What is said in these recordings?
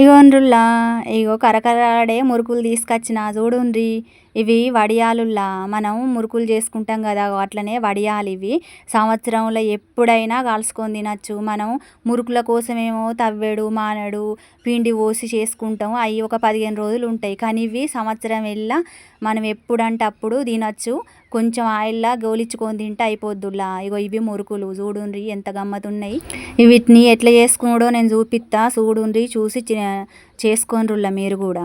ఇగోండ్రుల్లా ఇగో కరకరాడే మురుకులు తీసుకొచ్చిన చూడుండ్రి. ఇవి వడియాలుల్లా మనం మురుకులు చేసుకుంటాం కదా అట్లనే వడియాలు ఇవి. సంవత్సరంలో ఎప్పుడైనా కాల్చుకొని తినచ్చు. మనం మురుకుల కోసమేమో తవ్వెడు మానడు పిండి పోసి చేసుకుంటాం. అవి ఒక పదిహేను రోజులు ఉంటాయి. కానీ ఇవి సంవత్సరం వెళ్ళా మనం ఎప్పుడంటే అప్పుడు తినచ్చు. కొంచెం ఆయిల్లా గోలిచ్చుకొని తింటే అయిపోద్దులా ఇగో ఇవి మురుకులు. చూడుండ్రి ఎంత గమ్మత్తున్నాయి. వీటిని ఎట్లా చేసుకున్నాడో నేను చూపిస్తా చూడుండ్రి చూసి చేసుకోండ్రుల్లా మీరు కూడా.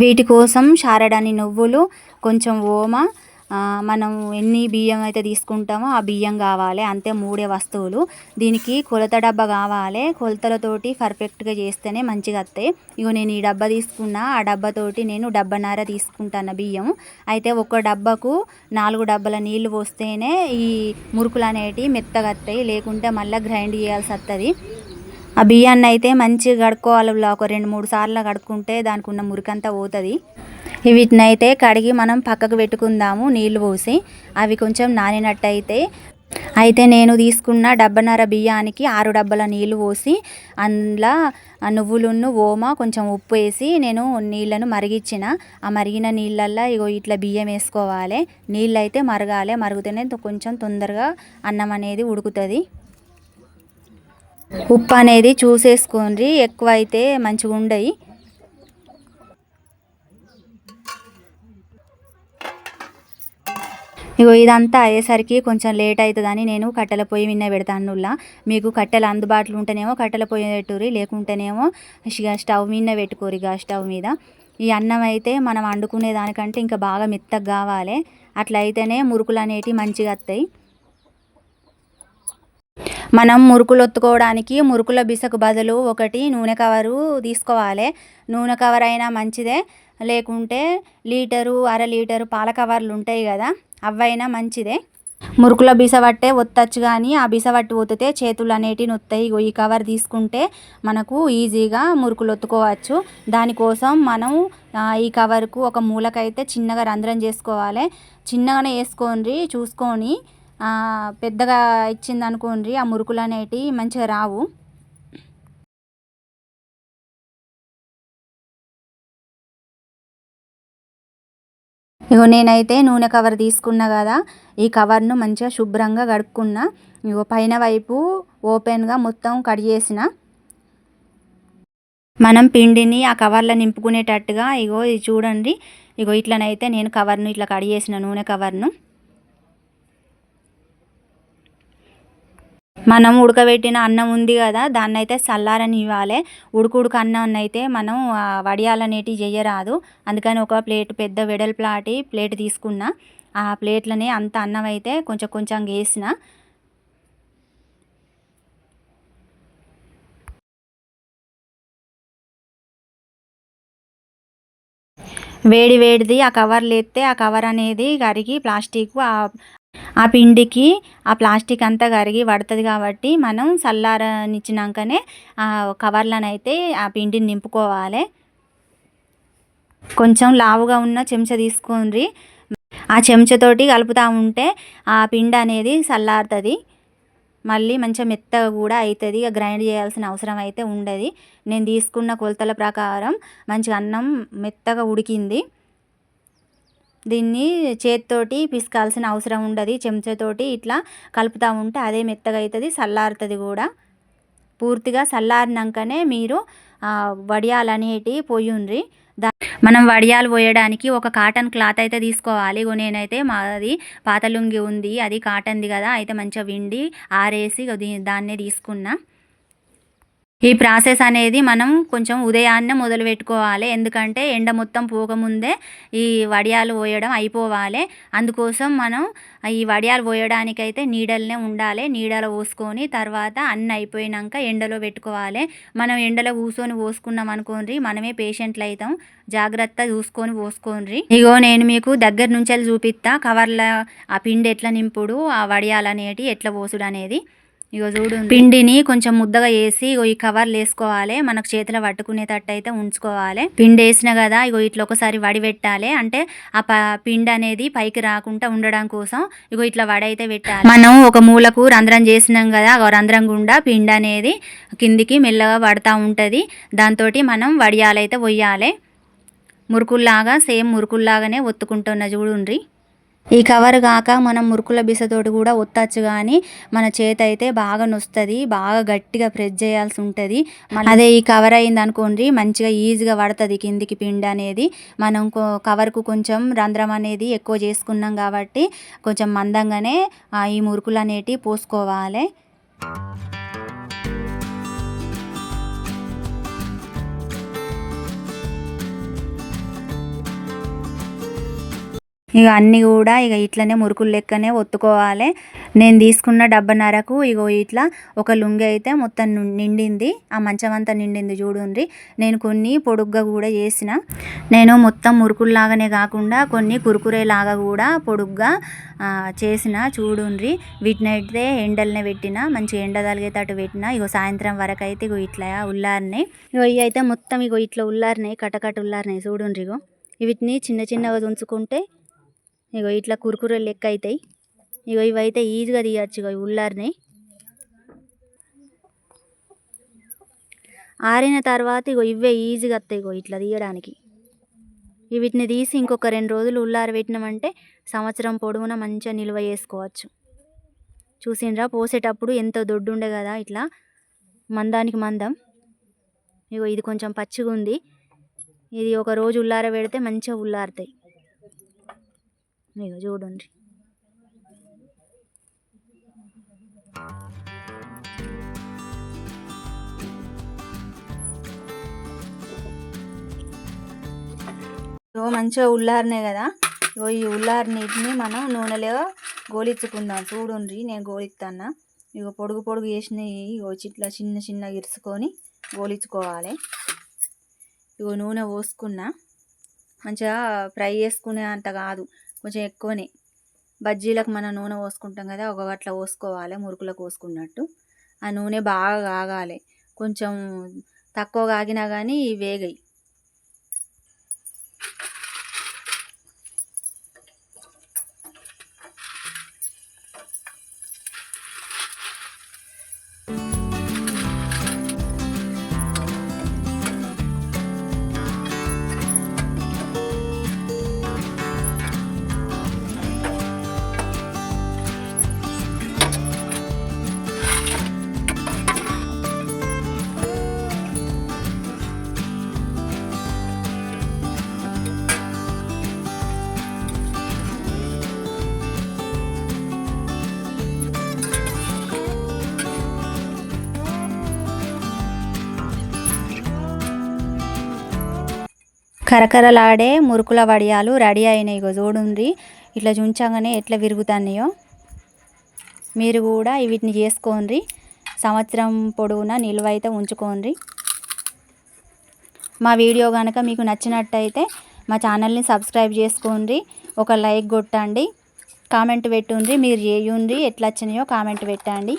వీటి కోసం శారడాని నువ్వులు కొంచెం ఓమ మనం ఎన్ని బియ్యం అయితే తీసుకుంటామో ఆ బియ్యం కావాలి. అంతే మూడే వస్తువులు. దీనికి కొలత డబ్బా కావాలి. కొలతలతోటి పర్ఫెక్ట్గా చేస్తేనే మంచిగా వస్తాయి. ఇగో నేను ఈ డబ్బా తీసుకున్నా ఆ డబ్బాతోటి నేను డబ్బన్నర తీసుకుంటాను బియ్యం. అయితే ఒక డబ్బాకు నాలుగు డబ్బాల నీళ్ళు పోస్తేనే ఈ మురుకులు అనేటివి మెత్తగా వస్తాయి. లేకుంటే మళ్ళీ గ్రైండ్ చేయాల్సి వస్తుంది ఆ బియ్యాన్ని అయితే మంచిగా కడుక్కోవాలి. ఒక రెండు మూడు సార్లు కడుక్కుంటే దానికి ఉన్న మురికంతా పోతుంది. వీటిని అయితే కడిగి మనం పక్కకు పెట్టుకుందాము నీళ్ళు పోసి. అవి కొంచెం నానినట్టయితే. అయితే నేను తీసుకున్న డబ్బన్నర బియ్యానికి ఆరు డబ్బల నీళ్ళు పోసి. అందులో నువ్వులున్ను ఓమ కొంచెం ఉప్పు వేసి నేను నీళ్ళను మరిగించిన ఆ మరిగిన నీళ్ళల్లో ఇగో ఇట్లా బియ్యం వేసుకోవాలి. నీళ్ళు అయితే మరగాలి. మరుగుతూనే కొంచెం తొందరగా అన్నం అనేది ఉడుకుతుంది. ఉప్పు అనేది చూసేసుకోండి ఎక్కువ అయితే మంచిగా ఉండయి. ఇగో ఇదంతా అయ్యేసరికి కొంచెం లేట్ అవుతుందని నేను కట్టెల పొయ్యి మీద పెడతానులా. మీకు కట్టెలు అందుబాటులో ఉంటేనేమో కట్టెల పొయ్యి పెట్టుర్రి లేకుంటేనేమో ఇక స్టవ్ మిన్న పెట్టుకోరు ఇక స్టవ్ మీద. ఈ అన్నం అయితే మనం వండుకునే దానికంటే ఇంకా బాగా మెత్తగా కావాలి. అట్లా అయితేనే మురుకులు అనేటివి మంచిగా వస్తాయి మనం మురుకులు ఒత్తుకోవడానికి మురుకుల బిసకు బదులు ఒకటి నూనె కవరు తీసుకోవాలి. నూనె కవర్ అయినా మంచిదే. లేకుంటే లీటరు అర లీటరు పాల కవర్లు ఉంటాయి కదా అవైనా మంచిదే. మురుకుల బిసవట్టే ఒత్తచ్చు కానీ ఆ బిసవట్టి ఒత్తితే చేతులు అనేటివి నొత్తాయి. ఈ కవర్ తీసుకుంటే మనకు ఈజీగా మురుకులు ఒత్తుకోవచ్చు దానికోసం మనం ఈ కవర్కు ఒక మూలకైతే చిన్నగా రంధ్రం చేసుకోవాలి. చిన్నగానే వేసుకోండి చూసుకొని పెద్దగా ఇచ్చింది అనుకోండి ఆ మురుకులు అనేటివి మంచిగా రావు. ఇగో నేనైతే నూనె కవర్ తీసుకున్నా కదా ఈ కవర్ను మంచిగా శుభ్రంగా కడుక్కున్నా. ఇగో పైన వైపు ఓపెన్గా మొత్తం కడిగేసిన మనం పిండిని ఆ కవర్లో నింపుకునేటట్టుగా ఇగో ఇది చూడండి. ఇగో ఇట్లనైతే నేను కవర్ను ఇట్లా కడిగేసిన నూనె కవర్ను. మనం ఉడకబెట్టిన అన్నం ఉంది కదా దాన్ని అయితే చల్లారని ఇవ్వాలి ఉడుకుడుకు అన్నం అయితే మనం వడియాలనేటివి చేయరాదు. అందుకని ఒక ప్లేట్ పెద్ద వెడల్పులాటి ప్లేట్ తీసుకున్న. ఆ ప్లేట్లని అంత అన్నం అయితే కొంచెం కొంచెం వేసిన. వేడి వేడిది ఆ కవర్లు ఎత్తే ఆ కవర్ అనేది కరిగి ప్లాస్టిక్ ఆ పిండికి ఆ ప్లాస్టిక్ అంతా కరిగి పడుతుంది కాబట్టి మనం చల్లారనిచ్చినాకనే ఆ కవర్లను అయితే ఆ పిండిని నింపుకోవాలి. కొంచెం లావుగా ఉన్న చెంచా తీసుకొని ఆ చెంచాతోటి కలుపుతూ ఉంటే ఆ పిండి అనేది చల్లారుతుంది. మళ్ళీ మంచిగా మెత్తగా కూడా అవుతుంది ఇక గ్రైండ్ చేయాల్సిన అవసరం అయితే ఉండదు. నేను తీసుకున్న కొలతల ప్రకారం మంచిగా అన్నం మెత్తగా ఉడికింది. దీన్ని చేతితోటి పిసకాల్సిన అవసరం ఉండదు చెంచాతోటి ఇట్లా కలుపుతూ ఉంటే అదే మెత్తగా అవుతుంది చల్లారుతుంది కూడా. పూర్తిగా చల్లారినాకనే మీరు వడియాలు అనేటివి పోయుండ్రి. దా మనం వడియాలు పోయడానికి ఒక కాటన్ క్లాత్ అయితే తీసుకోవాలి. నేనైతే మాది పాత లుంగి ఉంది అది కాటన్ది కదా అయితే మంచిగా విండి ఆరేసి దాన్నే తీసుకున్నా. ఈ ప్రాసెస్ అనేది మనం కొంచెం ఉదయాన్నే మొదలు పెట్టుకోవాలి. ఎందుకంటే ఎండ మొత్తం పోకముందే ఈ వడియాలు పోయడం అయిపోవాలి. అందుకోసం మనం ఈ వడియాలు పోయడానికైతే నీడలనే ఉండాలి. నీడలో పోసుకొని తర్వాత అన్ని అయిపోయినాక ఎండలో పెట్టుకోవాలి. మనం ఎండలో కూర్చొని పోసుకున్నాం అనుకోండి మనమే పేషెంట్లు అవుతాం. జాగ్రత్త చూసుకొని పోసుకోండి. ఇగో నేను మీకు దగ్గర నుంచి చూపిస్తా. కవర్ల ఆ పిండి ఎట్లా నింపుడు ఆ వడియాలు అనేటి ఎట్లా పోసుడు అనేది. ఇగో చూడు పిండిని కొంచెం ముద్దగా వేసి ఇగో ఈ కవర్లు వేసుకోవాలి. మనకు చేతిలో పట్టుకునేటట్టు అయితే ఉంచుకోవాలి. పిండి వేసిన కదా ఇగో ఇట్లా ఒకసారి వడి పెట్టాలి. అంటే ఆ ప పిండి అనేది పైకి రాకుండా ఉండడం కోసం ఇగో ఇట్లా వడి అయితే పెట్టాలి. మనం ఒక మూలకు రంధ్రం చేసినాం కదా ఆ రంధ్రం గుండా పిండి అనేది కిందికి మెల్లగా పడతా ఉంటుంది. దాంతో మనం వడియాలైతే పొయ్యాలి మురుకుల్లాగా సేమ్ మురుకుల్లాగానే ఒత్తుకుంటున్న చూడుండ్రి. ఈ కవర్ కాక మనం మురుకుల బిసతోటి కూడా ఒత్తచ్చు కానీ మన చేతి అయితే బాగా నొస్తుంది బాగా గట్టిగా ప్రెస్ చేయాల్సి ఉంటుంది. అదే ఈ కవర్ అయింది అనుకోండి మంచిగా ఈజీగా పడుతుంది కిందికి పిండి అనేది. మనం కవర్కు కొంచెం రంధ్రం అనేది ఎక్కువ చేసుకున్నాం కాబట్టి కొంచెం మందంగానే ఈ మురుకులు అనేటివి పోసుకోవాలి. ఇక అన్నీ కూడా ఇక ఇట్లనే మురుకులు లెక్కనే ఒత్తుకోవాలి. నేను తీసుకున్న డబ్బన్నరకు ఇగో ఇట్లా ఒక లుంగి అయితే మొత్తం నిండింది. ఆ మంచం అంతా నిండింది చూడండి నేను కొన్ని పొడుగ్గా కూడా చేసిన. నేను మొత్తం మురుకుల్లాగానే కాకుండా కొన్ని కురుకురే లాగా కూడా పొడుగ్గా చేసిన చూడుండ్రి. వీటినైతే ఎండలనే పెట్టిన మంచి ఎండ తలిగేటట్టు పెట్టిన. ఇగో సాయంత్రం వరకు అయితే ఇగో ఇట్లా ఉల్లారినాయి ఇగో ఇవి అయితే మొత్తం ఇగో ఇట్లా ఉల్లారినాయి కటకట ఉల్లారినాయి చూడుండ్రి ఇగో. వీటిని చిన్న చిన్నగా ఉంచుకుంటే ఇగో ఇట్లా కురుకురే లెక్క అవుతాయి ఇగో ఇవైతే ఈజీగా తీయచ్చు ఇగో ఉల్లారినాయి ఆరిన తర్వాత ఇగో ఇవే ఈజీగా వస్తాయి ఇగో ఇట్లా తీయడానికి. వీటిని తీసి ఇంకొక రెండు రోజులు ఉల్లార పెట్టినామంటే సంవత్సరం పొడవునా మంచిగా నిల్వ చేసుకోవచ్చు. చూసిండ్రా? పోసేటప్పుడు ఎంతో దొడ్డు ఉండే కదా ఇట్లా మందానికి మందం. ఇగో ఇది కొంచెం పచ్చిగా ఉంది ఇది ఒక రోజు ఉల్లార పెడితే మంచిగా ఉల్లారుతాయి. ఇక చూడండి. ఇగో మంచిగా ఉల్లారినాయి కదా? ఇగో ఈ ఉల్లారి నీటిని మనం నూనెలో గోలిచ్చుకుందాం. చూడండి నేను గోలిస్తాను ఇగో పొడుగు పొడుగు వేసినవి ఇగో ఇట్లా చిన్న చిన్న ఇరుసుకొని గోలించుకోవాలి ఇగో నూనె పోసుకున్నా మంచిగా ఫ్రై చేసుకునే అంత కాదు. కొంచెం ఎక్కువనే. బజ్జీలకు మనం నూనె పోసుకుంటాం కదా ఒక గట్ల పోసుకోవాలి మురుకులకు పోసుకున్నట్టు. ఆ నూనె బాగా కాగాలి. కొంచెం తక్కువ కాగినా కానీ వేగాయి. కరకరలాడే మురుకుల వడియాలు రెడీ అయినాయి. ఇగో ఇట్లా చూంచగానే ఎట్లా విరుగుతున్నాయో. మీరు కూడా వీటిని చేసుకోండి సంవత్సరం పొడవునా నిల్వ అయితే ఉంచుకోండి మా వీడియో కనుక మీకు నచ్చినట్టయితే మా ఛానల్ని సబ్స్క్రైబ్ చేసుకోండి ఒక లైక్ కొట్టండి. కామెంట్ పెట్టుండ్రి. మీరు చేయండి ఎట్లా వచ్చినాయో కామెంట్ పెట్టండి.